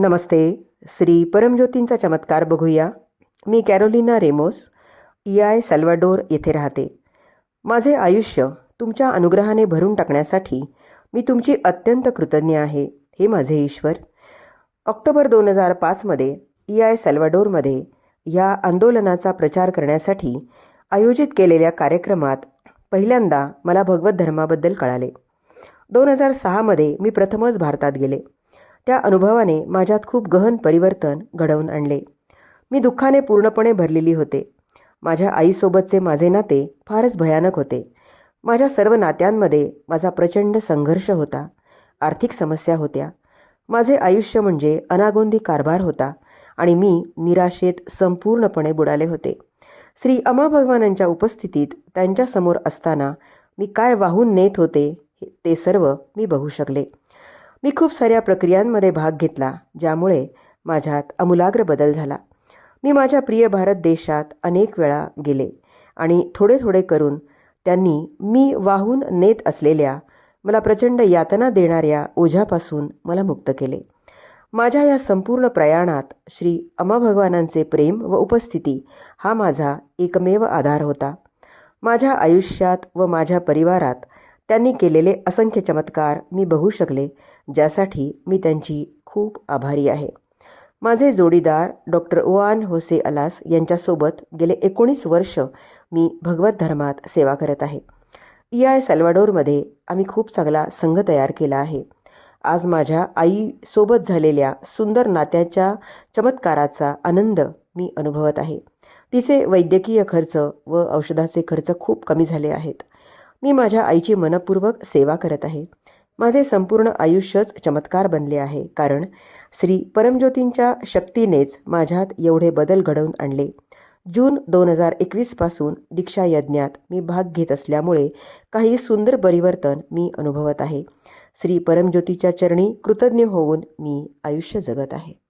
नमस्ते. श्री परमज्योतींचा चमत्कार बघूया. मी Carolina Ramos El Salvador येथे राहते. माझे आयुष्य तुमच्या अनुग्रहाने भरून टाकण्यासाठी मी तुमची अत्यंत कृतज्ञ आहे हे माझे ईश्वर. ऑक्टोबर दोन हजार पाचमध्ये ई आय सॅल्वाडोरमध्ये ह्या आंदोलनाचा प्रचार करण्यासाठी आयोजित केलेल्या कार्यक्रमात पहिल्यांदा मला भगवत धर्माबद्दल कळाले. दोन हजार सहामध्ये मी प्रथमच भारतात गेले. त्या अनुभवाने माझ्यात खूप गहन परिवर्तन घडवून आणले. मी दुःखाने पूर्णपणे भरलेली होते. माझ्या आईसोबतचे माझे नाते फारच भयानक होते. माझ्या सर्व नात्यांमध्ये माझा प्रचंड संघर्ष होता. आर्थिक समस्या होत्या. माझे आयुष्य म्हणजे अनागोंदी कारभार होता आणि मी निराशेत संपूर्णपणे बुडाले होते. श्री अमा भगवानांच्या उपस्थितीत त्यांच्यासमोर असताना मी काय वाहून नेत होते हे- ते सर्व मी बघू शकले. मी खूप साऱ्या प्रक्रियांमध्ये भाग घेतला ज्यामुळे माझ्यात आमूलाग्र बदल झाला. मी माझ्या प्रिय भारत देशात अनेक वेळा गेले आणि थोडे थोडे करून त्यांनी मी वाहून नेत असलेल्या मला प्रचंड यातना देणाऱ्या ओझ्यापासून मला मुक्त केले. माझ्या या संपूर्ण प्रयाणात श्री अमा भगवानांचे प्रेम व उपस्थिती हा माझा एकमेव आधार होता. माझ्या आयुष्यात व माझ्या परिवारात त्यांनी केलेले असंख्य चमत्कार मी बघू शकले ज्यासाठी मी त्यांची खूप आभारी आहे. माझे जोडीदार डॉक्टर ओआन होसे अलास यांच्यासोबत गेले एकोणीस वर्ष मी भगवत धर्मात सेवा करत आहे. ई आय सॅल्वाडोरमध्ये आम्ही खूप चांगला संघ तयार केला आहे. आज माझ्या आईसोबत झालेल्या सुंदर नात्याच्या चमत्काराचा आनंद मी अनुभवत आहे. तिचे वैद्यकीय खर्च व औषधाचे खर्च खूप कमी झाले आहेत. मी माझ्या आईची मनपूर्वक सेवा करत आहे. माझे संपूर्ण आयुष्यच चमत्कार बनले आहे कारण श्री परमज्योतींच्या शक्तीनेच माझ्यात एवढे बदल घडवून आणले. जून दोन हजार एकवीसपासून दीक्षा यज्ञात मी भाग घेत असल्यामुळे काही सुंदर परिवर्तन मी अनुभवत आहे. श्री परमज्योतीच्या चरणी कृतज्ञ होऊन मी आयुष्य जगत आहे.